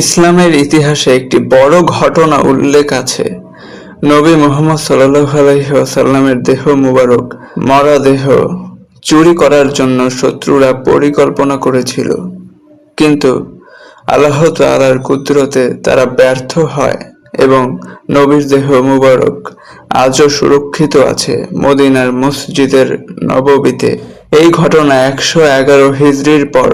ইসলামের ইতিহাসে একটি বড় ঘটনা উল্লেখ আছে। নবী মোহাম্মদ সাল্লাহ আলহিহাসাল্লামের দেহ মুবারক, মরা দেহ চুরি করার জন্য শত্রুরা পরিকল্পনা করেছিল। কিন্তু আল্লাহ তাআলার কুদরতে তারা ব্যর্থ হয় এবং নবীর দেহ মুবারক আজও সুরক্ষিত আছে মদিনার মসজিদের নববীতে। এই ঘটনা একশো এগারো হিজরির পর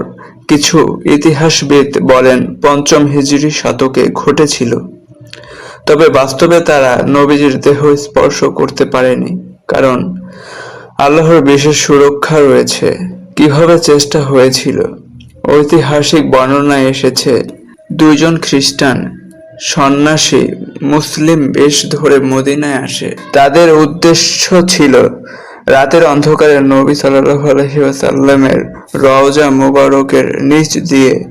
কিছু ইতিহাসবিদ বলেন, পঞ্চম হিজরি শতকে ঘটেছিল। তবে বাস্তবে তারা নবীজির দেহ স্পর্শ করতে পারেনি, কারণ আল্লাহর বিশেষ সুরক্ষা রয়েছে। কীভাবে চেষ্টা হয়েছিল? ঐতিহাসিক বর্ণনায় এসেছে, দুইজন খ্রিস্টান সন্ন্যাসী মুসলিম বেশ ধরে মদিনায় আসে। তাদের উদ্দেশ্য ছিল রাতের অন্ধকারে নবী সাল্লাহ রওজা মুবারকের নিচ দিয়ে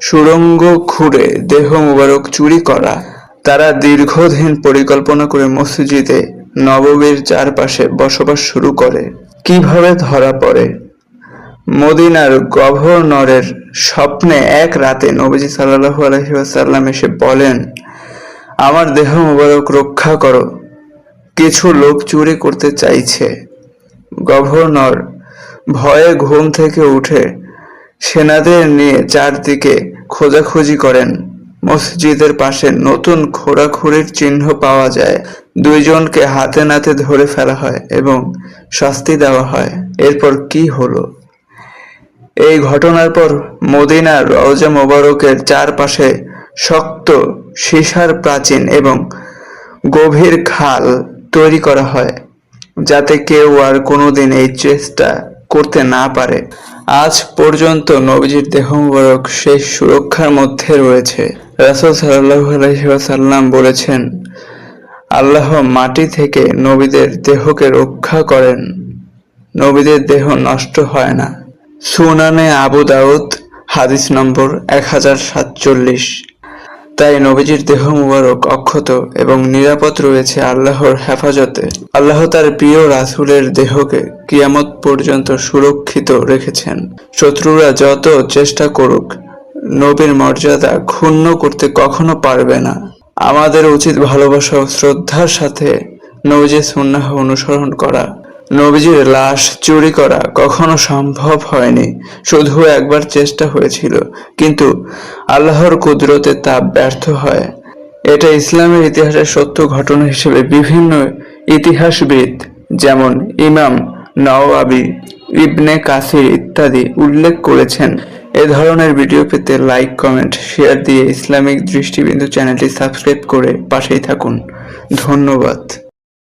সুড়ঙ্গ খুঁড়ে দেহ মুবারক চুরি করা। তারা দীর্ঘদিন পরিকল্পনা করে মসজিদে নববীর চারপাশে বসবাস শুরু করে। কীভাবে ধরা পড়ে? মদিনার গভর্নরের স্বপ্নে এক রাতে নবীজি সাল্লাহু আলহিউসাল্লাম এসে বলেন, আমার দেহ মুবারক রক্ষা করো। কিছু লোক চুরি করতে চাইছে। গভর্নর ভয়ে ঘুম থেকে উঠে সেনাদের নিয়ে চারদিকে খোঁজাখুঁজি করেন। মসজিদের পাশে নতুন খোঁড়াখুড়ির চিহ্ন পাওয়া যায়। দুইজনকে হাতে নাতে ধরে ফেলা হয় এবং শাস্তি দেওয়া হয়। এরপর কি হলো? এই ঘটনার পর মদিনার রওজা মোবারকের চারপাশে শক্ত, সীসার প্রাচীন এবং গভীর খাল তৈরি করা হয়। যাতে কেউ আর কোনোদিন এই চেষ্টা করতে না পারে। আজ পর্যন্ত নবীজির দেহ মুবারক সেই সুরক্ষার মধ্যে রয়েছে। রাসূল সাল্লাহ ওয়াসাল্লাম বলেছেন, আল্লাহ মাটি থেকে নবীদের দেহকে রক্ষা করেন। নবীদের দেহ নষ্ট হয় না। সুনানে আবু দাউদ, হাদিস নম্বর এক হাজার সাতচল্লিশ। তাই নবীজির দেহ মুবারক অক্ষত এবং নিরাপদ রয়েছে আল্লাহর হেফাজতে। আল্লাহ তার প্রিয় রাসূলের দেহকে কিয়ামত পর্যন্ত সুরক্ষিত রেখেছেন। শত্রুরা যত চেষ্টা করুক, নবীর মর্যাদা ক্ষুণ্ণ করতে কখনো পারবে না। আমাদের উচিত ভালোবাসা ও শ্রদ্ধার সাথে নবীজির সুন্নাহ অনুসরণ করা। নবীজির লাশ চুরি করা কখনো সম্ভব হয়নি, শুধু একবার চেষ্টা হয়েছিল। কিন্তু আল্লাহর কুদরতে তা ব্যর্থ হয়। এটা ইসলামের ইতিহাসের সত্য ঘটনা হিসেবে বিভিন্ন ইতিহাসবিদ যেমন ইমাম নওয়াবি, ইবনে কাসির ইত্যাদি উল্লেখ করেছেন। এ ধরনের ভিডিও পেতে লাইক, কমেন্ট, শেয়ার দিয়ে ইসলামিক দৃষ্টিবিন্দু চ্যানেলটি সাবস্ক্রাইব করে পাশেই থাকুন। ধন্যবাদ।